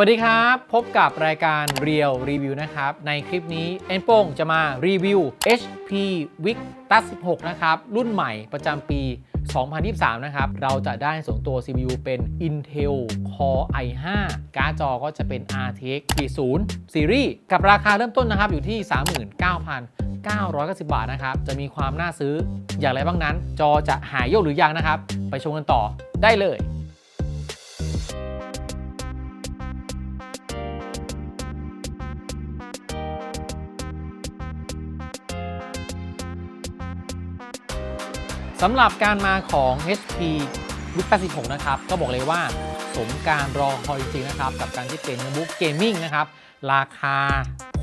วัสดีครับ พบกับรายการ Real Review นะครับ ในคลิปนี้เอ็นโป้งจะมารีวิว HP Vic Plus 16 นะครับ รุ่นใหม่ประจำปี 2023 นะครับ เราจะได้ส่งตัว CPU เป็น Intel Core i5 การ์ดจอก็จะเป็น RTX 40 Series กับราคาเริ่มต้นนะครับอยู่ที่ 39,990 บาทนะครับ จะมีความน่าซื้ออย่างไรบ้างนั้น จอจะหายโยกหรือยังนะครับ ไปชมกันต่อได้เลยำหรับการมาของ HP w i x 86 นะครับ ก็บอกเลยว่าสมการรอคอยจริงๆนะครับ กับการที่เป็นโน้ตบุ๊กเกมมิ่งนะครับ ราคา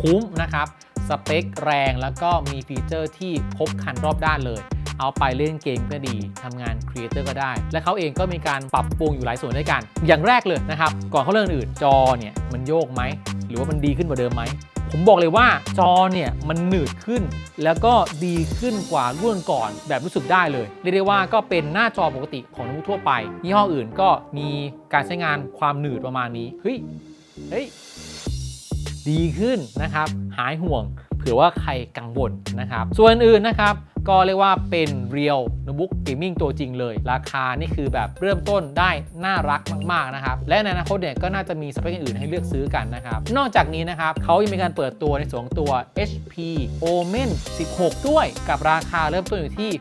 คุ้มนะครับ สเปคแรงแล้วก็มีฟีเจอร์ที่ครบคันรอบด้านเลย เอาไปเล่นเกมก็ดีทำงานครีเอเตอร์ก็ได้ และเขาเองก็มีการปรับปรุงอยู่หลายส่วนด้วยกัน อย่างแรกเลยนะครับ ก่อนเขาเรื่องอื่นจอเนี่ยมันโยกไหม หรือว่ามันดีขึ้นกว่าเดิมไหม ผมบอกเลยว่าจอเนี่ยมันหนืดขึ้น แล้วก็ดีขึ้นกว่ารุ่นก่อนแบบรู้สึกได้เลยเรียกได้ว่าก็เป็นหน้าจอปกติของโน้ตบุ๊กทั่วไปยี่ห้ออื่นก็มีการใช้งานความหนืดประมาณนี้เฮ้ยเฮ้ยดีขึ้นนะครับ หายห่วง เผื่อว่าใครกังวลนะครับ ส่วนอื่นนะครับ ก็เรียกว่าเป็นเรียลโน้ตบุ๊กเกมมิ่งตัวจริงเลย ราคานี่คือแบบเริ่มต้นได้น่ารักมากๆนะครับ และในอนาคตเนี่ยก็น่าจะมีสเปคอื่นให้เลือกซื้อกันนะครับ นอกจากนี้นะครับเขายังมีการเปิดตัวในส่วนของตัว HP Omen 16 ด้วยกับราคาเริ่มต้นอยู่ที่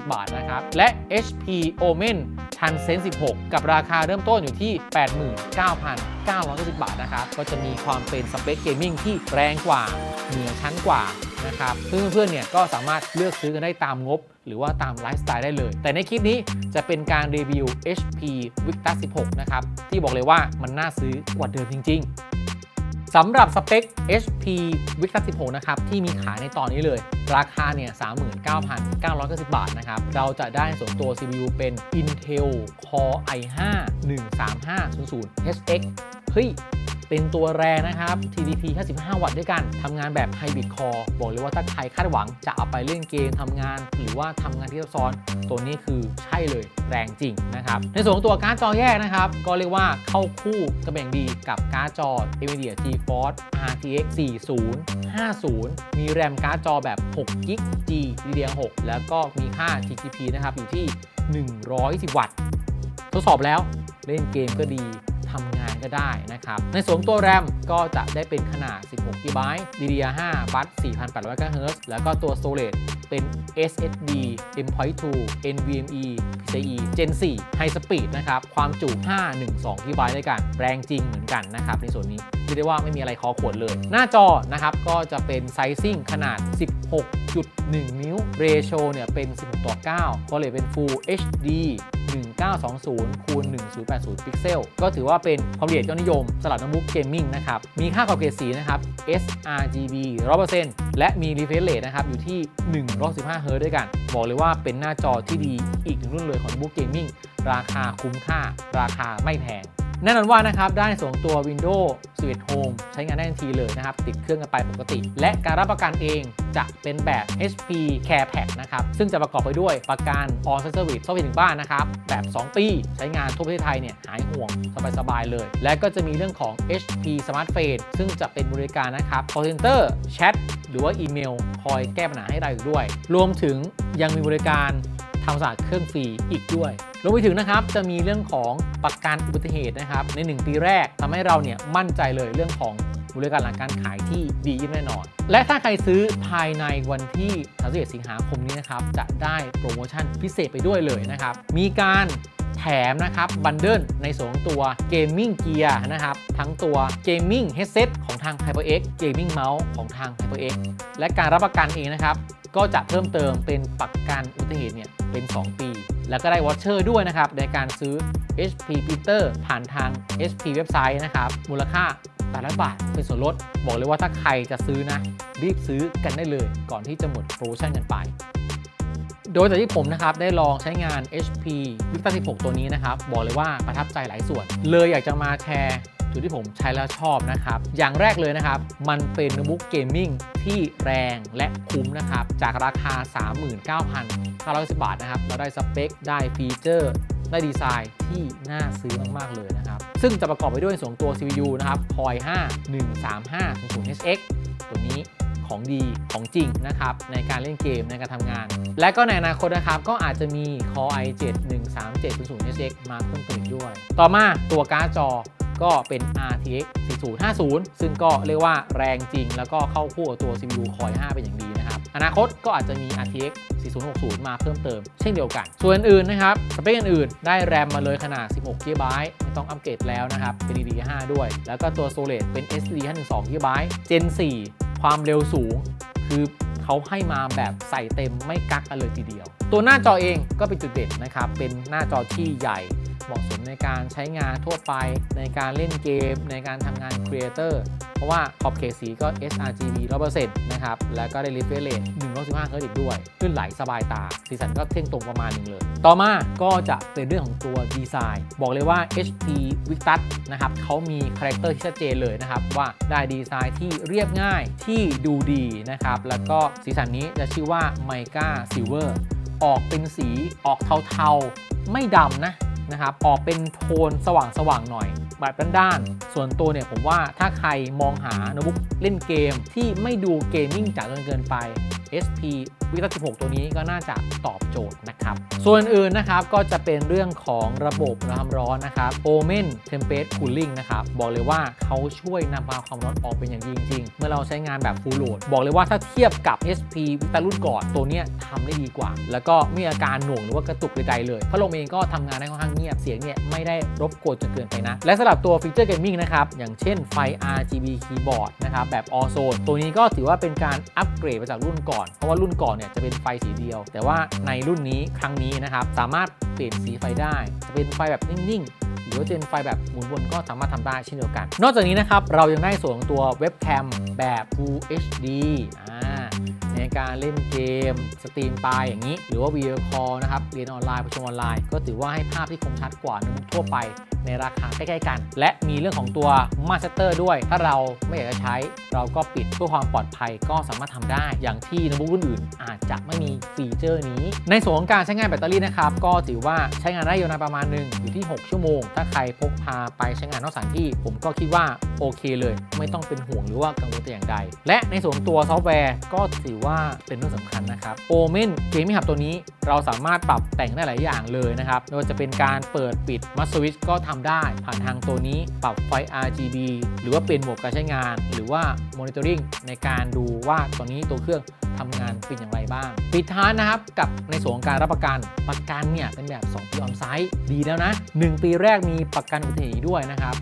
62,990 บาทนะครับ และ HP Omen Transcend 16 กับราคาเริ่มต้นอยู่ที่ 89,990 บาทนะครับ ก็จะมีความเป็นสเปคเกมมิ่งที่แรงกว่า เหนือชั้นกว่านะครับซึ่งเพื่อนๆเนี่ยก็สามารถเลือกซื้อกันได้ตามงบ หรือว่าตามไลฟ์สไตล์ได้เลย แต่ในคลิปนี้จะเป็นการรีวิว HP Victus 16 นะครับ ที่บอกเลยว่ามันน่าซื้อกว่าเดิมจริง ๆสำหรับสเปค HP Victus 16 นะครับ ที่มีขายในตอนนี้เลย ราคาเนี่ย 39,990 บาทนะครับ เราจะได้ส่วนตัว CPU เป็น Intel Core i5 13500 HX เฮ้ย เป็นตัวแรงนะครับ TDP 55 วัตต์ด้วยกันทำงานแบบ Hybrid Core บอกเลยว่าถ้าใครคาดหวังจะเอาไปเล่นเกมทำงาน หรือว่าทำงานที่ซับซ้อน ตัวนี้คือใช่เลยแรงจริงนะครับ ในส่วนของตัวการ์ดจอแยกนะครับ ก็เรียกว่าเข้าคู่กระแบ่งดีกับการ์ดจอ NVIDIA GeForce RTX 4050 มีแรมการ์ดจอแบบ6 g b G DDR6 แล้วก็มีค่า GGP นะครับอยู่ที่ 110 วัตต์ ทดสอบแล้วเล่นเกมก็ดี ทำงานก็ได้นะครับ ในส่วนตัวแรมก็จะได้เป็นขนาด 16 GB DDR5 บัส4,800 MHz แล้วก็ตัว Storage เป็น SSD M.2 NVMe PCIe Gen 4 High Speed นะครับ ความจุ 512 GB ด้วยกัน แรงจริงเหมือนกันนะครับ ในส่วนนี้เรียกได้ว่าไม่มีอะไรคอขวดเลย หน้าจอนะครับ ก็จะเป็นไซซิ่งขนาด 16.1 นิ้ว เรโชเนี่ยเป็น 16 ต่อ 9 ก็เลยเป็น Full HD 1920คูณ1080 พิกเซล ก็ถือว่าเป็นความละเอียดยอดนิยมสำหรับโน้ตบุ๊กเกมมิ่งนะครับ มีค่าขอบเขตสีนะครับ sRGB 100%และมี refresh rate นะครับ อยู่ที่115เฮิร์ตด้วยกัน บอกเลยว่าเป็นหน้าจอที่ดีอีกหนึ่งรุ่นเลยของโน้ตบุ๊กเกมมิ่งราคาคุ้มค่า ราคาไม่แพง แน่นอนว่านะครับได้ในส่วนของตัว Windows 11 Home ใช้งานได้ทันทีเลยนะครับ ติดเครื่องกันไปปกติ และการรับประกันเองจะเป็นแบบ HP Care Pack นะครับ ซึ่งจะประกอบไปด้วยประกัน On Site Service เข้าไปถึงบ้านนะครับ แบบ 2 ปี ใช้งานทั่วประเทศไทยเนี่ยหายห่วง สบาย ๆ เลย และก็จะมีเรื่องของ HP Smart f a c e ซึ่งจะเป็นบริการนะครับ call center แชทหรือว่าอีเมล คอยแก้ปัญหาให้เราอยู่ด้วย รวมถึงยังมีบริการ ทำสะอาดเครื่องฟรีอีกด้วยรวมไปถึงนะครับจะมีเรื่องของประกันอุบัติเหตุนะครับใน 1 ปีแรกทำให้เราเนี่ยมั่นใจเลยเรื่องของบริการหลังการขายที่ดียิ่งแน่นอน และถ้าใครซื้อภายในวันที่31สิงหาคมนี้นะครับจะได้โปรโมชั่นพิเศษไปด้วยเลยนะครับมีการแถมนะครับบันเดิลในส่วนของตัวเกมมิ่งเกียร์นะครับทั้งตัวเกมมิ่งเฮดเซตของทาง HyperX เกมมิ่งเมาส์ของทาง HyperX และการรับประกันเองนะครับก็จะเพิ่มเติมเป็นประกันอุบัติเหตุเนี่ย เป็น 2 ปี แล้วก็ได้วอชเชอร์ด้วยนะครับ ในการซื้อ HP Printer ผ่านทาง HP เว็บไซต์นะครับ มูลค่า800บาทเป็นส่วนลด บอกเลยว่าถ้าใครจะซื้อนะ รีบซื้อกันได้เลย ก่อนที่จะหมดโปรโมชั่นกันไป โดยจากที่ผมนะครับ ได้ลองใช้งาน HP Victus 16 ตัวนี้นะครับ บอกเลยว่าประทับใจหลายส่วน เลยอยากจะมาแชร์ จุดที่ผมใช้แล้วชอบนะครับ อย่างแรกเลยนะครับ มันเป็นโน้ตบุ๊กเกมมิ่งที่แรงและคุ้มนะครับ จากราคา 39,990 บาทนะครับ เราได้สเปค ได้ฟีเจอร์ ได้ดีไซน์ที่น่าซื้อมาก ๆ เลยนะครับ ซึ่งจะประกอบไปด้วยส่วนตัว CPU นะครับ Core 5 13500HX ตัวนี้ของดีของจริงนะครับในการเล่นเกมในการทำงาน และก็ในอนาคตนะครับ ก็อาจจะมี Core i7 137 0 HX มาเพิ่มเติมด้วย ต่อมาตัวการ์ดจอ ก็เป็น RTX 4050 ซึ่งก็เรียกว่าแรงจริง แล้วก็เข้าคู่กับตัว CPU Core 5 เป็นอย่างดีนะครับ อนาคตก็อาจจะมี RTX 4060 มาเพิ่มเติมเช่นเดียวกัน ส่วนอื่นนะครับ สเปคอื่นๆ ได้แรมมาเลยขนาด 16 GB ไม่ต้องอัปเกรดแล้วนะครับ เป็น DDR5 ด้วย แล้วก็ตัว Storage เป็น SD 512 GB Gen 4 ความเร็วสูง คือเขาให้มาแบบใส่เต็มไม่กักกันเลยทีเดียว ตัวหน้าจอเองก็เป็นจุดเด่นนะครับ เป็นหน้าจอที่ใหญ่ เหมาะสมในการใช้งานทั่วไป ในการเล่นเกม ในการทำงานครีเอเตอร์เพราะว่าขอบเขตสีก็ sRGB 100%นะครับ แล้วก็ได้ refresh rate 115 Hz อีกด้วย ขึ้นไหลสบายตา สีสันก็เท่งตรงประมาณหนึงเลย ต่อมาก็จะเป็นเรื่องของตัวดีไซน์ บอกเลยว่า HP Victus นะครับเขามีคาแรคเตอร์ที่ชัดเจนเลยนะครับ ว่าได้ดีไซน์ที่เรียบง่ายที่ดูดีนะครับ แล้วก็สีสันนี้จะชื่อว่า Mica Silver ออกเป็นสีออกเทาๆ ไม่ดำนะ นะครับออกเป็นโทนสว่างๆหน่อยแบบด้านๆส่วนตัวเนี่ยผมว่าถ้าใครมองหาโน้ตบุ๊กเล่นเกมที่ไม่ดูเกมมิ่งจ๋าจนเกินไป SP v i t a 16 ตัวนี้ก็น่าจะตอบโจทย์นะครับ ส่วนอื่นนะครับก็จะเป็นเรื่องของระบบน้ำร้อนนะครับ Omen Temperature Cooling นะครับ บอกเลยว่าเขาช่วยนำพาความร้อนออกเป็นอย่างดีจริงๆเมื่อเราใช้งานแบบ Full Load บอกเลยว่าถ้าเทียบกับ SP Vita รุ่นก่อนตัวเนี้ยทำได้ดีกว่า แล้วก็ไม่มีอาการหน่วงหรือว่ากระตุกใดๆเลยพัดลมเองก็ทำงานได้ค่อนข้างเงียบเสียงเนี่ยไม่ได้รบกวนจนเกินไปนะ และสำหรับตัวฟีเจอร์เกมมิ่งนะครับ อย่างเช่นไฟ RGB keyboard นะครับแบบ All Zone ตัวนี้ก็ถือว่าเป็นการอัปเกรดมาจากรุ่นก่อน เพราะว่ารุ่นก่อนเนี่ยจะเป็นไฟสีเดียว แต่ว่าในรุ่นนี้ครั้งนี้นะครับสามารถเปลี่ยนสีไฟได้ จะเป็นไฟแบบนิ่งๆหรือว่าจะเป็นไฟแบบหมุนวนก็สามารถทำได้เช่นเดียวกัน นอกจากนี้นะครับ เรายังได้ส่วนของตัวเว็บแคมแบบ Full HD อ่า ในการเล่นเกม สตรีมไปอย่างนี้ หรือว่าวีดีโอคอลนะครับเรียนออนไลน์ประชุมออนไลน์ ก็ถือว่าให้ภาพที่คมชัดกว่าโน้ตบุ๊กทั่วไป ในราคาใกล้ๆกัน และมีเรื่องของตัวมาสเตอร์ด้วย ถ้าเราไม่อยากจะใช้ เราก็ปิดเพื่อความปลอดภัยก็สามารถทำได้ อย่างที่โน้ตบุ๊กรุ่นอื่น อาจจะไม่มีฟีเจอร์นี้ ในส่วนของการใช้งานแบตเตอรี่นะครับก็ถือว่าใช้งานได้ยาวนานประมาณหนึ่งอยู่ที่ 6 ชั่วโมง ถ้าใครพกพาไปใช้งานนอกสถานที่ ผมก็คิดว่าโอเคเลย ไม่ต้องเป็นห่วงหรือว่ากังวลแต่อย่างใด และในส่วนตัวซอฟต์แวร์ก็ถือว่าเป็นเรื่องสำคัญนะครับ Omen Gaming Hub ตัวนี้ เราสามารถปรับแต่งได้หลายอย่างเลยนะครับไม่ว่าจะเป็นการเปิดปิดมัสสวิตก็ทำได้ ผ่านทางตัวนี้ปรับไฟ RGB หรือว่าเป็นโหมดการใช้งาน หรือว่า Monitoring ในการดูว่าตอนนี้ตัวเครื่องทำงานเป็นอย่างไรบ้าง ปิดท้ายนะครับกับในส่วนของการรับประกัน ประกันเนี่ยเป็นแบบ 2 ปีออนไซต์ดีแล้วนะ 1 ปีแรกมีประกันอุบัติเหตุด้วยนะครับ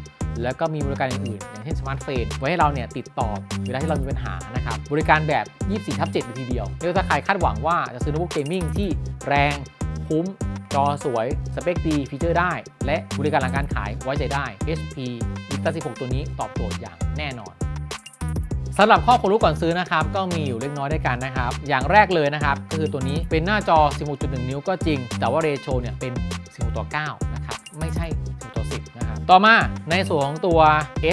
แล้วก็มีบริการอื่นๆอย่างเช่นสมาร์ทเฟนไว้ให้เราเนี่ยติดต่อเวลาที่เรามีปัญหานะครับ บริการแบบ 24 ทับ7เลยทีเดียวเรียกว่าถ้าใครคาดหวังว่าจะซื้อโน้ตบุ๊กเกมมิ่งที่แรงคุ้ม จอสวย สเปคดี ฟีเจอร์ได้ และบริการหลังการขายไว้ใจได้ HP Vista 16 ตัวนี้ตอบโจทย์อย่างแน่นอนสำหรับข้อควรรู้ก่อนซื้อนะครับก็มีอยู่เล็กน้อยด้วยกันนะครับ อย่างแรกเลยนะครับก็คือตัวนี้เป็นหน้าจอ 16.1 นิ้วก็จริง แต่ว่าเรโชเนี่ยเป็น 16 ต่อ 9 นะครับ ไม่ใช่ 16 ต่อ 10 นะครับ ต่อมาในส่วนของตัว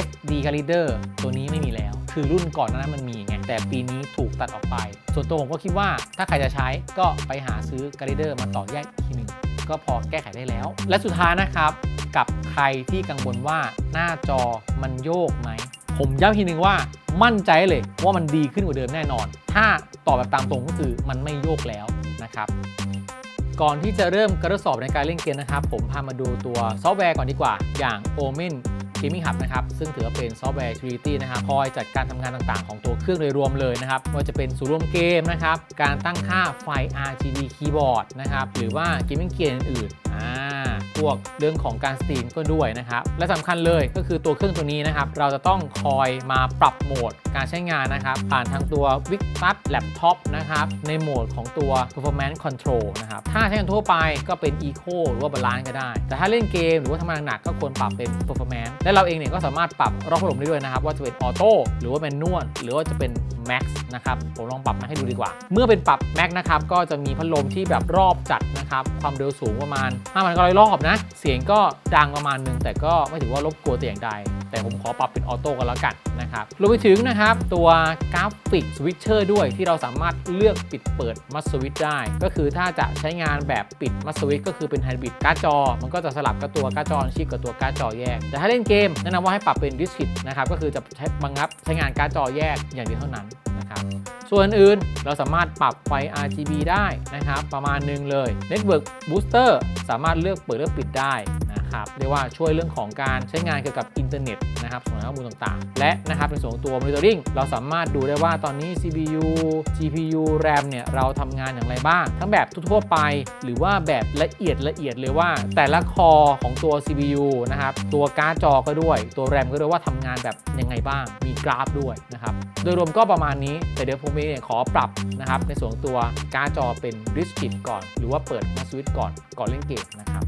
SD card reader ตัวนี้ไม่มีแล้ว คือรุ่นก่อนนานั้นมันมีไงแต่ปีนี้ถูกตัดออกไป ส่วนตัวผมก็คิดว่าถ้าใครจะใช้ก็ไปหาซื้อ card reader มาต่อแยกอีกทีหนึ่ง ก็พอแก้ไขได้แล้ว และสุดท้ายนะครับกับใครที่กังวลว่าหน้าจอมันโยกไหม ผมย้ำทีนึงว่ามั่นใจเลยว่ามันดีขึ้นกว่าเดิมแน่นอน ถ้าตอบแบบตามตรงก็คือมันไม่โยกแล้วนะครับ ก่อนที่จะเริ่มการทดสอบในการเล่นเกมนะครับ ผมพามาดูตัวซอฟต์แวร์ก่อนดีกว่า อย่าง Omen Gaming Hub นะครับ ซึ่งถือว่าเป็นซอฟต์แวร์ Utility นะครับคอยจัดการทำงานต่างๆ ของตัวเครื่องโดยรวมเลยนะครับไม่ว่าจะเป็นศูนรวมเกมนะครับ การตั้งค่าไฟ RGB keyboard นะครับ หรือว่า Gaming Gear อื่นๆอ่าพวกเรื่องของการสตรีมก็ด้วยนะครับ และสำคัญเลยก็คือตัวเครื่องตัวนี้นะครับ เราจะต้องคอยมาปรับโหมดการใช้งานนะครับ ผ่านทางตัว Victus Laptop นะครับ ในโหมดของตัว Performance Control นะครับ ถ้าใช้งานทั่วไปก็เป็น Eco หรือว่า Balance ก็ได้ แต่ถ้าเล่นเกมหรือว่าทำงานหนักก็ควรปรับเป็น Performance และและเราเองเนี่ยก็สามารถปรับรอบพัดลมได้ด้วยนะครับ ว่าจะเป็นออโต้หรือว่าเป็นนวลหรือว่าจะเป็นแม็กซ์นะครับผมลองปรับมาให้ดูดีกว่า เมื่อเป็นปรับแม็กซ์นะครับก็จะมีพัดลมที่แบบรอบจัดนะครับความเร็วสูงประมาณ5,900รอบนะเสียงก็ดังประมาณนึงแต่ก็ไม่ถือว่ารบกวนแต่อย่างใด แต่ผมขอปรับเป็นออโต้กันแล้วกันนะครับรวมไปถึงนะครับตัวกราฟิกสวิตเชอร์ด้วยที่เราสามารถเลือกปิดเปิดมัสสวิตได้ ก็คือถ้าจะใช้งานแบบปิดมัสสวิตก็คือเป็นไฮบริดการ์ดจอ มันก็จะสลับกับตัวการ์ดจอชิปกับตัวการ์ดจอแยก แต่ถ้าเล่นเกมแนะนำว่าให้ปรับเป็นดิสคิดนะครับก็คือจะใช้บังคับใช้งานการ์ดจอแยกอย่างเดียวเท่านั้น นะครับ ส่วนอื่นเราสามารถปรับไฟ RGB ได้นะครับ ประมาณหนึงเลย Network Booster สามารถเลือกเปิดเลือกปิดได้นะครับเรียกว่าช่วยเรื่องของการใช้งานเกี่ยวกับอินเทอร์เน็ตนะครับส่วนข้อมูลต่างๆ และนะครับในส่วนตัว Monitoring เราสามารถดูได้ว่าตอนนี้ CPU GPU RAM เนี่ยเราทำงานอย่างไรบ้าง ทั้งแบบทั่วๆไป หรือว่าแบบละเอียดละเอียดเลยว่า แต่ละคอของตัว CPU นะครับตัวการ์ดจอก็ด้วย ตัว RAM ก็ด้วยว่าทำงานแบบยังไงบ้าง มีกราฟด้วยนะครับโดยรวมก็ประมาณนี้แต่เดี๋ยวผมเองเนี่ยขอปรับนะครับในส่วนตัวการ์ดจอเป็น r i s k i t ก่อน หรือว่าเปิดมาสวิตก่อนก่อนเล่นเกมนะครับ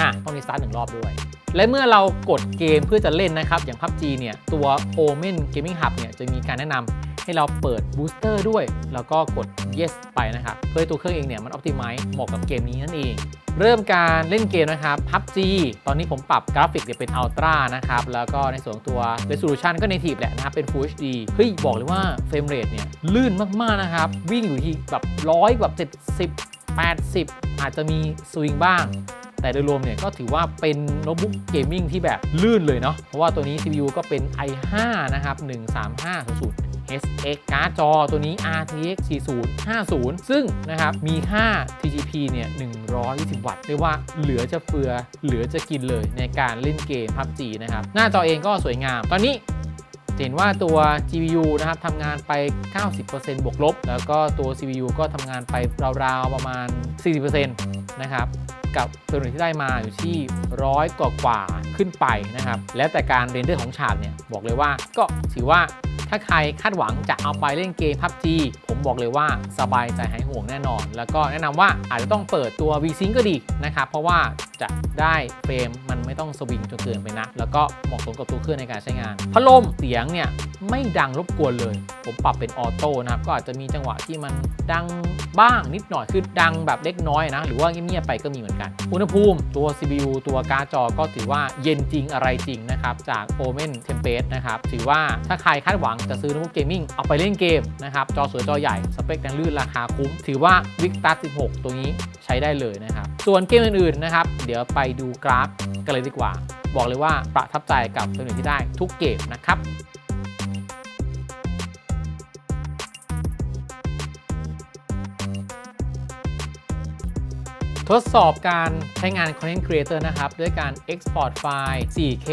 อะต้องรีสตาร์ทหนึ่งรอบด้วย และเมื่อเรากดเกมเพื่อจะเล่นนะครับ อย่าง PUBG เนี่ย ตัว Omen Gaming Hub เนี่ยจะมีการแนะนำให้เราเปิดบูสเตอร์ด้วย แล้วก็กด yes ไปนะครับ เพื่อให้ตัวเครื่องเองเนี่ยมัน optimize เหมาะกับเกมนี้นั่นเอง เริ่มการเล่นเกมนะครับ PUBG ตอนนี้ผมปรับกราฟิกเนี่ยเป็น Ultra นะครับ แล้วก็ในส่วนตัว Resolution ก็ Native แหละนะครับ เป็น Full HD เฮ้ยบอกเลยว่าเฟรมเรทเนี่ยลื่นมากๆนะครับ วิ่งอยู่ที่แบบร้อยแบบ70 80 อาจจะมีสวิงบ้าง แต่โดยรวมเนี่ยก็ถือว่าเป็นโน้ตบุ๊กเกมมิ่งที่แบบลื่นเลยเนาะเพราะว่าตัวนี้ CPU ก็เป็น i5 นะครับ 13500 SX การ์ดจอตัวนี้ RTX 4050 ซึ่งนะครับ มีค่า TGP เนี่ย 120 วัตต์ เรียกว่าเหลือจะเฟือ เหลือจะกินเลยในการเล่นเกม PUBG นะครับ หน้าจอเองก็สวยงาม ตอนนี้เห็นว่าตัว GPU นะครับทำงานไป 90%บวกลบ แล้วก็ตัว CPU ก็ทำงานไปราวๆประมาณ 40%นะครับ กับเฟรมเรทที่ได้มาอยู่ที่ร้อยกว่าขึ้นไปนะครับ แล้วแต่การเรนเดอร์ของฉากเนี่ยบอกเลยว่าก็ถือว่า ถ้าใครคาดหวังจะเอาไปเล่นเกม PUBG ผมบอกเลยว่าสบายใจหายห่วงแน่นอน แล้วก็แนะนำว่าอาจจะต้องเปิดตัว V-Sync ก็ดีนะครับ เพราะว่าจะได้เฟรมมันไม่ต้องสวิงจนเกินไปนะ แล้วก็เหมาะสมกับตัวเครื่องในการใช้งาน พัดลมเสียงเนี่ยไม่ดังรบกวนเลย ผมปรับเป็นออโต้นะครับ ก็อาจจะมีจังหวะที่มันดังบ้างนิดหน่อย คือดังแบบเล็กน้อยนะ หรือว่าเงียบๆไปก็มีเหมือนกัน อุณหภูมิตัว CPU ตัวการ์ดจอก็ถือว่าเย็นจริงอะไรจริงนะครับ จาก Omen Tempest นะครับ ถือว่าถ้าใครคาดหวังจะซื้อโน้ตบุ๊กเกมมิ่งเอาไปเล่นเกมนะครับ จอสวยจอใหญ่ สเปคดังลื่นราคาคุ้ม ถือว่า Victus 16 ตัวนี้ใช้ได้เลยนะครับ ส่วนเกมอื่นๆนะครับ เดี๋ยวไปดูกราฟกันเลยดีกว่า บอกเลยว่าประทับใจกับเฟรมเรทที่ได้ทุกเกมนะครับ ทดสอบการใช้งาน Content Creator นะครับ ด้วยการ Export ไฟล์ 4K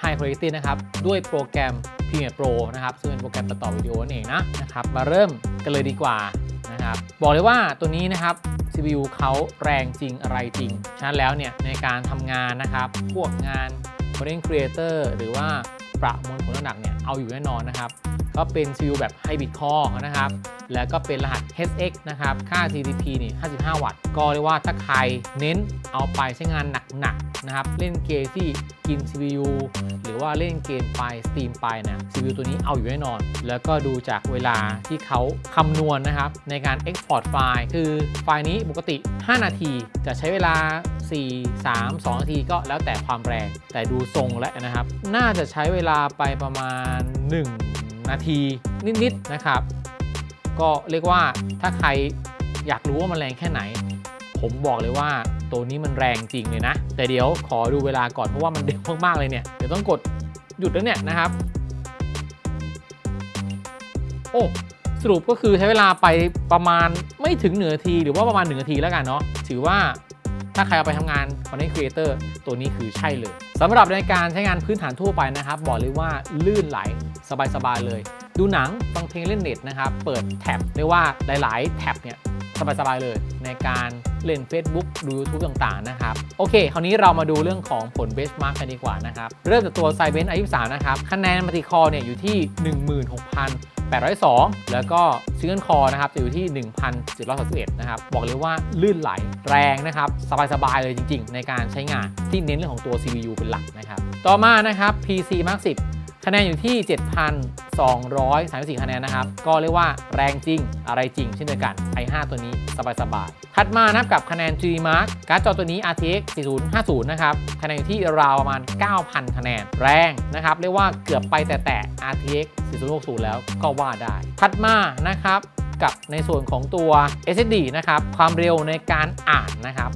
High Quality นะครับ ด้วยโปรแกรม Premiere Pro นะครับ ซึ่งเป็นโปรแกรมตัดต่อวิดีโอนั่นเองนะนะครับ มาเริ่มกันเลยดีกว่านะครับ บอกเลยว่าตัวนี้นะครับ CPU เขาแรงจริงอะไรจริง ฉะนั้นแล้วเนี่ย ในการทำงานนะครับ พวกงาน Content Creator หรือว่าประมวลผลหนักเนี่ย เอาอยู่แน่นอนนะครับ ก็เป็น CPU แบบ Hybrid Core นะครับ แล้วก็เป็นรหัส HX นะครับ ค่า TDP นี่ 55 วัตต์ ก็เรียกว่าถ้าใครเน้นเอาไปใช้งานหนักๆนะครับ เล่นเกมที่กิน CPU หรือว่าเล่นเกมไป Steam ไปนะ CPU ตัวนี้เอาอยู่แน่นอน แล้วก็ดูจากเวลาที่เขาคำนวณนะครับ ในการ Export ไฟล์ คือไฟล์นี้ปกติ 5 นาทีจะใช้เวลา 4 3 2 นาทีก็แล้วแต่ความแรง แต่ดูทรงแล้วนะครับ น่าจะใช้เวลาไปประมาณ 1 นาทีนิดๆนะครับ ก็เรียกว่าถ้าใครอยากรู้ว่ามันแรงแค่ไหน ผมบอกเลยว่าตัวนี้มันแรงจริงเลยนะ แต่เดี๋ยวขอดูเวลาก่อนเพราะว่ามันเร็วมากๆเลยเนี่ย เดี๋ยวต้องกดหยุดแล้วเนี่ยนะครับ โอ้สรุปก็คือใช้เวลาไปประมาณไม่ถึงหนึ่งนาที หรือว่าประมาณ1นาทีแล้วกันเนาะถือว่า ถ้าใครเอาไปทำงาน Content Creator ตัวนี้คือใช่เลยสำหรับในการใช้งานพื้นฐานทั่วไปนะครับ บอกเลยว่าลื่นไหลสบายๆเลย ดูหนังฟังเพลงเล่นเน็ตนะครับเปิดแท็บเรียกว่าหลาย ๆ แท็บเนี่ยสบายๆเลยในการเล่น Facebook ดู YouTube ต่างๆ นะครับ โอเค คราวนี้เรามาดูเรื่องของผลเบสมาร์กกันดีกว่านะครับ เริ่มจากตัวไซเบนอายุ3นะครับ คะแนนมัติคอเนี่ยอยู่ที่ 802 แล้วก็ซิงเกิลคอนะครับจะอยู่ที่ 1,731นะครับ บอกเลยว่าลื่นไหลแรงนะครับ สบายๆเลยจริง ๆ ในการใช้งานที่เน้นเรื่องของตัว CPU เป็นหลักนะครับ ต่อมานะครับ PC Mark 10 คะแนนอยู่ที่ 7,234 คะแนนนะครับ ก็เรียกว่าแรงจริง อะไรจริงเช่นเดียวกัน i5 ตัวนี้สบายๆถัดมานับกับคะแนน G Mark การ์ดจอตัวนี้ RTX 4050 นะครับ คะแนนอยู่ที่ราวประมาณ 9,000 คะแนน แรงนะครับ เรียกว่าเกือบไปแต่แต่ RTX 4060 แล้วก็ว่าได้ ถัดมานะครับ กับในส่วนของตัว SSD นะครับความเร็วในการอ่านนะครับ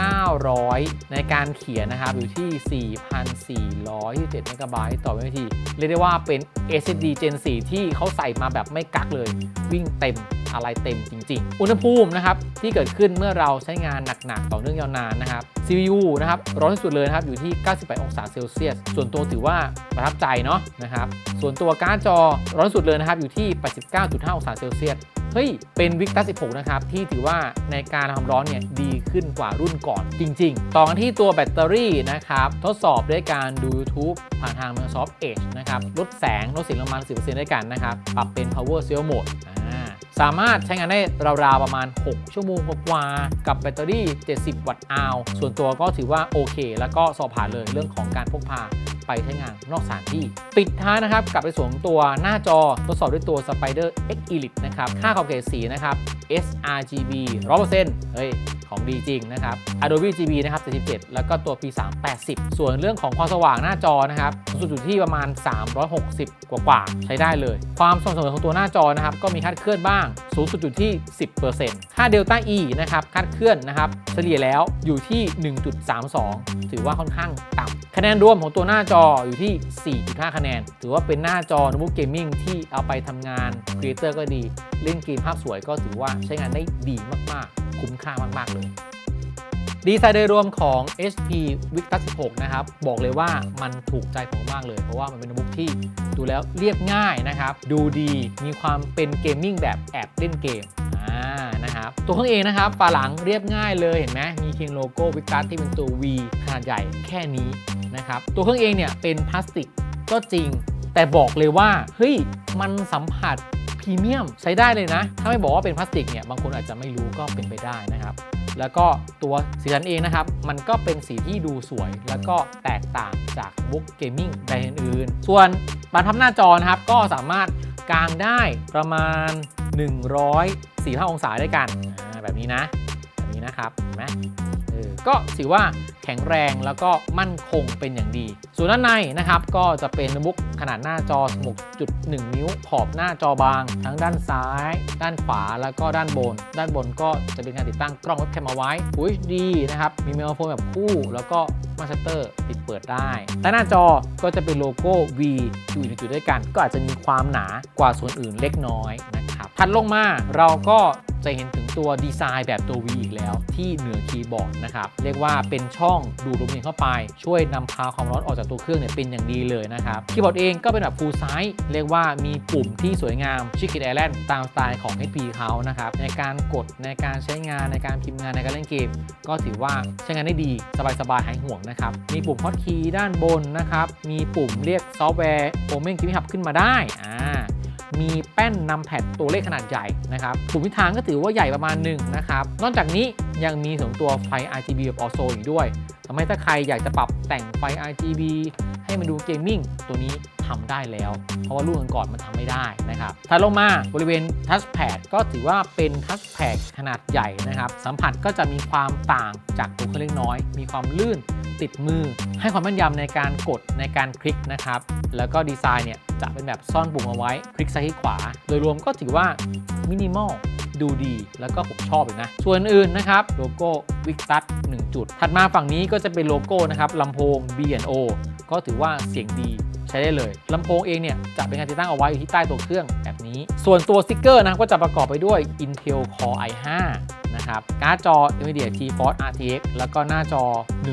6,900 ในการเขียนนะครับอยู่ที่ 4,427เมกะไบต์ต่อวินาที เรียกได้ว่าเป็น SSD Gen 4 ที่เขาใส่มาแบบไม่กักเลย วิ่งเต็มอะไรเต็มจริง ๆ อุณหภูมินะครับที่เกิดขึ้นเมื่อเราใช้งานหนัก ๆ ต่อเนื่องยาวนานนะครับ CPU นะครับร้อนที่สุดเลยนะครับอยู่ที่ 98 องศาเซลเซียส ส่วนตัวถือว่าประทับใจเนาะนะครับส่วนตัวการ์ดจอร้อนสุดเลยนะครับอยู่ที่ 89.5 องศาเซลเซียสเฮ้ย เป็นวิกตา16 นะครับ ที่ถือว่าในการทำร้อนเนี่ยดีขึ้นกว่ารุ่นก่อนจริง ๆ ต่อกันที่ตัวแบตเตอรี่นะครับ ทดสอบด้วยการดู YouTube ผ่านทาง Microsoft Edge นะครับ ลดแสง ลดเสียงลงมา10%ด้วยกันนะครับ ปรับเป็น Power Cell Mode สามารถใช้งานได้ราวๆประมาณ 6 ชั่วโมงกว่าๆกับแบตเตอรี่ 70 วัตต์อาวส่วนตัวก็ถือว่าโอเค แล้วก็สอบผ่านเลยเรื่องของการพกพา ไปใช้งานนอกสถานที่ ปิดท้ายนะครับกับในส่วนตัวหน้าจอทดสอบด้วยตัว Spider X Elite นะครับ ค่าขอบเขตสีนะครับ sRGB 100%เฮ้ยของดีจริงนะครับ Adobe GB นะครับ77แล้วก็ตัว P3 80 ส่วนเรื่องของความสว่างหน้าจอนะครับสูงสุดอยู่ที่ประมาณ 360 กว่าๆใช้ได้เลย ความสม่ำเสมอของตัวหน้าจอนะครับ ก็มีคาดเคลื่อนบ้าง สูงสุดอยู่ที่ 10%ค่า Delta E นะครับคาดเคลื่อนนะครับ เฉลี่ยแล้วอยู่ที่ 1.32 ถือว่าค่อนข้างต่ำ คะแนนรวมของตัวหน้าจออยู่ที่ 4.5 คะแนน ถือว่าเป็นหน้าจอโน้ตบุ๊กเกมมิ่งที่เอาไปทำงานครีเอเตอร์ก็ดี เล่นเกมภาพสวยก็ถือว่าใช้งานได้ดีมากๆ คุ้มค่ามากๆเลยดีไซน์โดยรวมของ HP Victus 16 นะครับ บอกเลยว่ามันถูกใจผมมากเลย เพราะว่ามันเป็นโน้ตบุ๊กที่ดูแล้วเรียบง่ายนะครับ ดูดีมีความเป็นเกมมิ่งแบบแอบเล่นเกมอ่านะครับตัวเครื่องเองนะครับฝาหลังเรียบง่ายเลยเห็นไหมมีเคียงโลโก้ Victus ที่เป็นตัว V ขนาดใหญ่แค่นี้ นะครับ ตัวเครื่องเองเนี่ยเป็นพลาสติกก็จริง แต่บอกเลยว่าเฮ้ยมันสัมผัสพรีเมียมใช้ได้เลยนะ ถ้าไม่บอกว่าเป็นพลาสติกเนี่ยบางคนอาจจะไม่รู้ก็เป็นไปได้นะครับ แล้วก็ตัวสีสันเองนะครับ มันก็เป็นสีที่ดูสวย แล้วก็แตกต่างจากบุ๊กเกมมิ่งแบรนด์อื่น ส่วนบานพับหน้าจอนะครับก็สามารถกางได้ประมาณ145 องศาด้วยกันอ่าแบบนี้นะแบบนี้นะครับเห็นไหม ก็ถือว่าแข็งแรงแล้วก็มั่นคงเป็นอย่างดี ส่วนด้านในนะครับก็จะเป็นโน้ตบุ๊กขนาดหน้าจอ 16.1 นิ้ว ขอบหน้าจอบาง ทั้งด้านซ้าย ด้านขวาแล้วก็ด้านบน ด้านบนก็จะเป็นการติดตั้งกล้องเว็บแคมเอาไว้ Full HD นะครับมีไมโครโฟนแบบคู่ แล้วก็มาสเตอร์ปิดเปิดได้ใต้หน้าจอก็จะเป็นโลโก้ V อยู่ในจุดด้วยกัน ก็อาจจะมีความหนากว่าส่วนอื่นเล็กน้อยนะครับถัดลงมาเราก็ จะเห็นถึงตัวดีไซน์แบบตัว V อีกแล้ว ที่เหนือคีย์บอร์ดนะครับเรียกว่าเป็นช่องดูดลมเย็นเข้าไป ช่วยนำพาความร้อนออกจากตัวเครื่องเนี่ยเป็นอย่างดีเลยนะครับคีย์บอร์ดเองก็เป็นแบบ full size เรียกว่ามีปุ่มที่สวยงามชิคกี้ไอแลนด์ตามสไตล์ของ HP เขานะครับในการกดในการใช้งานในการพิมพ์งานในการเล่นเกม ก็ถือว่าใช้งานได้ดีสบายๆหายห่วงนะครับมีปุ่ม Hotkey ด้านบนนะครับมีปุ่มเรียกซอฟต์แวร์ Omen Gaming Hub ขึ้นมาได้อ่า มีแป้นนำแพดตัวเลขขนาดใหญ่นะครับปุ่มทิศทางก็ถือว่าใหญ่ประมาณหนึ่งนะครับนอกจากนี้ยังมีส่วนตัวไฟ RGB แบบ Auto อีกด้วยทำให้ถ้าใครอยากจะปรับแต่งไฟ RGB ให้มันดูเกมมิ่งตัวนี้ทำได้แล้ว เพราะว่ารุ่นก่อนมันทำไม่ได้นะครับถัดลงมาบริเวณทัชแพดก็ถือว่าเป็นทัชแพดขนาดใหญ่นะครับ สัมผัสก็จะมีความต่างจากตัวเครื่องเล็กน้อย มีความลื่นติดมือ ให้ความแม่นยำในการกดในการคลิกนะครับ แล้วก็ดีไซน์เนี่ยจะเป็นแบบซ่อนปุ่มเอาไว้ คลิกซ้ายคลิกขวา โดยรวมก็ถือว่ามินิมอล ดูดีแล้วก็ผมชอบเลยนะ ส่วนอื่นนะครับโลโก้วิกตัส1จุด ถัดมาฝั่งนี้ก็จะเป็นโลโก้นะครับลำโพง B&O ก็ถือว่าเสียงดีใช้ได้เลยลำโพงเองเนี่ยจะเป็นการติดตั้งเอาไว้อยู่ที่ใต้ตัวเครื่องแบบนี้ ส่วนตัวสติ๊กเกอร์นะครับก็จะประกอบไปด้วย Intel Core i5 นะครับการ์ดจอ NVIDIA GeForce RTX แล้วก็หน้าจอ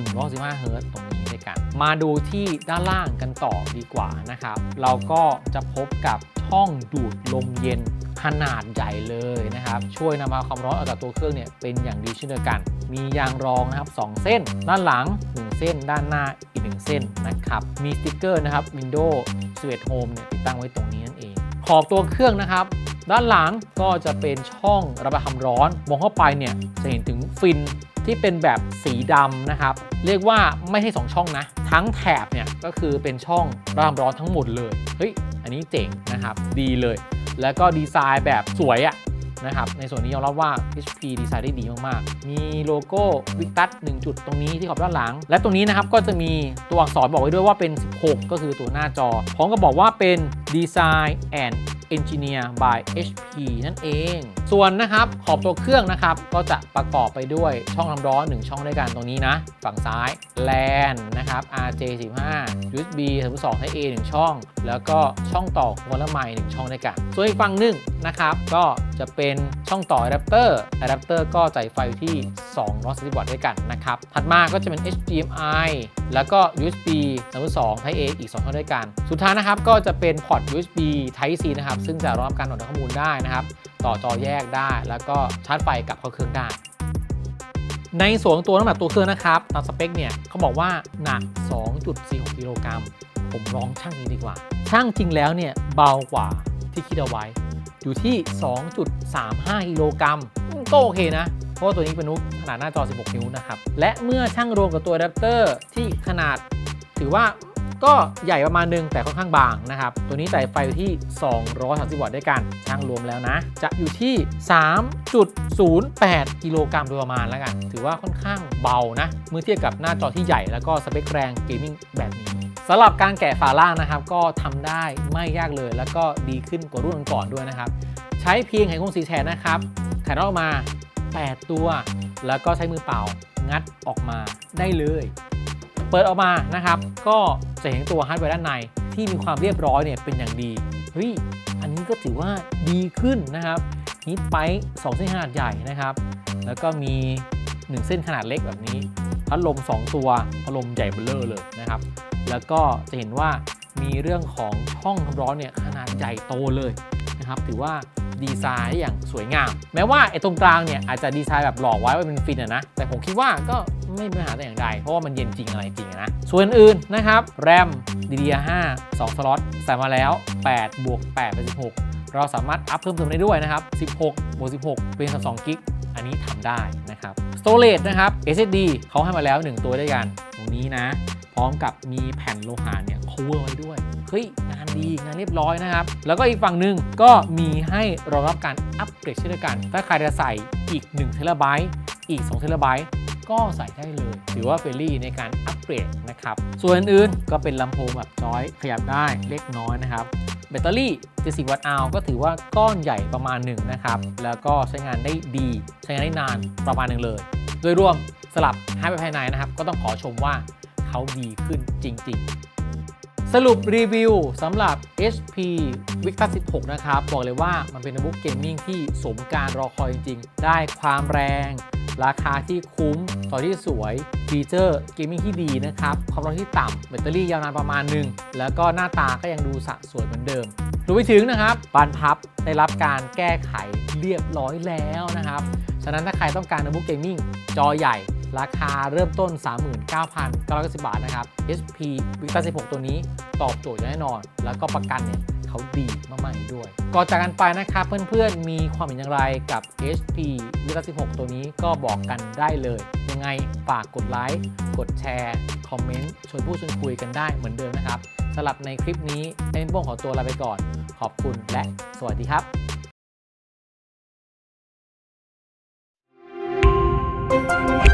115 Hz ตรงนี้ด้วยกัน มาดูที่ด้านล่างกันต่อดีกว่านะครับ เราก็จะพบกับช่องดูดลมเย็น ขนาดใหญ่เลยนะครับ ช่วยนำเอาความร้อนออกจากตัวเครื่องเนี่ยเป็นอย่างดีเช่นเดียวกัน มียางรองนะครับ 2 เส้น ด้านหลัง 1 เส้น ด้านหน้าอีก 1 เส้นนะครับ มีสติ๊กเกอร์นะครับ Windows 11 Home เนี่ยติดตั้งไว้ตรงนี้นั่นเอง ขอบตัวเครื่องนะครับด้านหลังก็จะเป็นช่องระบายความร้อน มองเข้าไปเนี่ยจะเห็นถึงฟินที่เป็นแบบสีดำนะครับ เรียกว่าไม่ใช่2ช่องนะ ทั้งแถบเนี่ยก็คือเป็นช่องระบายความร้อนทั้งหมดเลย เฮ้ย อันนี้เจ๋งนะครับ ดีเลย แล้วก็ดีไซน์แบบสวยอะนะครับ ในส่วนนี้ยอมรับว่า HP ดีไซน์ได้ดีมาก ๆ มีโลโก้วิกตัส1จุดตรงนี้ที่ขอบด้านหลัง และตรงนี้นะครับก็จะมีตัวอักษรบอกไว้ด้วยว่าเป็น 16 ก็คือตัวหน้าจอพร้อมกับบอกว่าเป็น Design and Engineer by HP นั่นเอง ส่วนนะครับขอบตัวเครื่องนะครับก็จะประกอบไปด้วยช่องน้ำร้อน 1 ช่องด้วยกันตรงนี้นะ ฝั่งซ้าย LAN นะครับ RJ15 USB 32 Type A 1 ช่อง แล้วก็ช่องต่อหัวละไมค์1ช่องด้วยกัน ส่วนอีกฝั่งหนึ่งนะครับก็จะเป็นช่องต่ออะแดปเตอร์อะแดปเตอร์ก็จ่ายไฟที่210วัตต์ด้วยกันนะครับ ถัดมาก็จะเป็น HDMI แล้วก็ USB 32 Type A อีก 2 ช่องด้วยกัน สุดท้ายนะครับก็จะเป็นพอร์ต USB Type C นะครับ ซึ่งจะรองรับการต่อข้อมูลได้นะครับ ต่อจอแยกได้ แล้วก็ชาร์จไฟกับเข้าเครื่องได้ ในส่วนตัวน้ำหนักตัวเครื่องนะครับตามสเปคเนี่ยเขาบอกว่าหนัก 2.46กิโลกรัมผมลองช่างนี้ดีกว่า ช่างจริงแล้วเนี่ยเบากว่าที่คิดเอาไว้ อยู่ที่ 2.35กิโลกรัมอืมก็โอเคนะเพราะว่าตัวนี้เป็นนุกขนาดหน้าจอ 16 นิ้วนะครับ และเมื่อช่างรวมกับตัวอะแดปเตอร์ที่ขนาดถือว่า ก็ใหญ่ประมาณนึงแต่ค่อนข้างบางนะครับ ตัวนี้จ่ายไฟอยู่ที่ 230 วัตต์ด้วยกันช่างรวมแล้วนะ จะอยู่ที่ 3.08 กิโลกรัมโดยประมาณแล้วกัน ถือว่าค่อนข้างเบานะ เมื่อเทียบกับหน้าจอที่ใหญ่แล้วก็สเปคแรงเกมมิ่งแบบนี้สำหรับการแกะฝาล่างนะครับ ก็ทำได้ไม่ยากเลย แล้วก็ดีขึ้นกว่ารุ่นก่อนด้วยนะครับ ใช้เพียงไขควงสีแฉกนะครับไขน็อออกมา 8 ตัว แล้วก็ใช้มือเปล่างัดออกมาได้เลย เปิดออกมานะครับ ก็จะเห็นตัวฮาร์ดแวร์ด้านในที่มีความเรียบร้อยเนี่ยเป็นอย่างดีเฮ้ยอันนี้ก็ถือว่าดีขึ้นนะครับฮิตไปสองเส้นขนาดใหญ่นะครับ แล้วก็มี 1 เส้นขนาดเล็กแบบนี้พัดลม 2 ตัวพัดลมใหญ่เบ้อร่อเลยนะครับ แล้วก็จะเห็นว่ามีเรื่องของช่องความร้อนเนี่ยขนาดใหญ่โตเลยนะครับ ถือว่า ดีไซน์อย่างสวยงาม แม้ว่าไอ้ตรงกลางเนี่ยอาจจะดีไซน์แบบหลอกไว้ว่าเป็นฟินอะนะ แต่ผมคิดว่าก็ไม่มีปัญหาแต่อย่างใด เพราะว่ามันเย็นจริงอะไรจริงนะ ส่วนอื่นนะครับ แรม DDR5 2 สล็อตใส่มาแล้ว 8 บวก 8 เป็น 16 เราสามารถอัพเพิ่มเติมได้ด้วยนะครับ 16 บวก 16 เป็น12กิก อันนี้ทำได้นะครับ Storage นะครับ SSD เขาให้มาแล้ว 1 ตัวด้วยกัน นี้นะ พร้อมกับมีแผ่นโลหะเนี่ย cover ไว้ด้วย เฮ้ย งานดีงานเรียบร้อยนะครับ แล้วก็อีกฝั่งหนึ่งก็มีให้รองรับการอัปเกรดเช่นเดียวกัน ถ้าใครจะใส่อีก1เทราไบต์อีก2เทราไบต์ก็ใส่ได้เลย ถือว่าเฟรนลี่ในการอัปเกรดนะครับ ส่วนอื่นๆก็เป็นลำโพงแบบจอยขยับได้เล็กน้อยนะครับแบตเตอรี่ 70 วัตต์อาวก็ถือว่าก้อนใหญ่ประมาณหนึ่งนะครับ แล้วก็ใช้งานได้ดี ใช้งานได้นานประมาณหนึ่งเลย โดยรวม สลับให้ไปภายในนะครับ ก็ต้องขอชมว่าเขาดีขึ้นจริง ๆ สรุปรีวิวสำหรับ HP Victus 16 นะครับ บอกเลยว่ามันเป็นโน้ตบุ๊กเกมมิ่งที่สมการรอคอยจริง ๆ ได้ความแรง ราคาที่คุ้มตอที่สวยฟีเจอร์เกมมิ่งที่ดีนะครับ ความร้อนที่ต่ำแบตเตอรี่ยาวนานประมาณหนึ่งแล้วก็หน้าตาก็ยังดูสะสวยเหมือนเดิมรวมไปถึงนะครับบานพับได้รับการแก้ไขเรียบร้อยแล้วนะครับ ฉะนั้นถ้าใครต้องการโน้ตบุ๊กเกมมิ่งจอใหญ่ ราคาเริ่มต้น 39,990 บาทนะครับ HP Victus 16 ตัวนี้ตอบโจทย์อย่างแน่นอน แล้วก็ประกันเนี่ยเขาดีมากๆด้วย ก่อนจากกันไปนะครับเพื่อนๆ มีความเห็นอย่างไรกับ HP Victus 16 ตัวนี้ก็บอกกันได้เลย ยังไงฝากกดไลค์ กดแชร์ คอมเมนต์ชวนพูดชวนคุยกันได้เหมือนเดิมนะครับสำหรับในคลิปนี้เอ็นโป้งขอตัวลาไปก่อน ขอบคุณและสวัสดีครับ Thank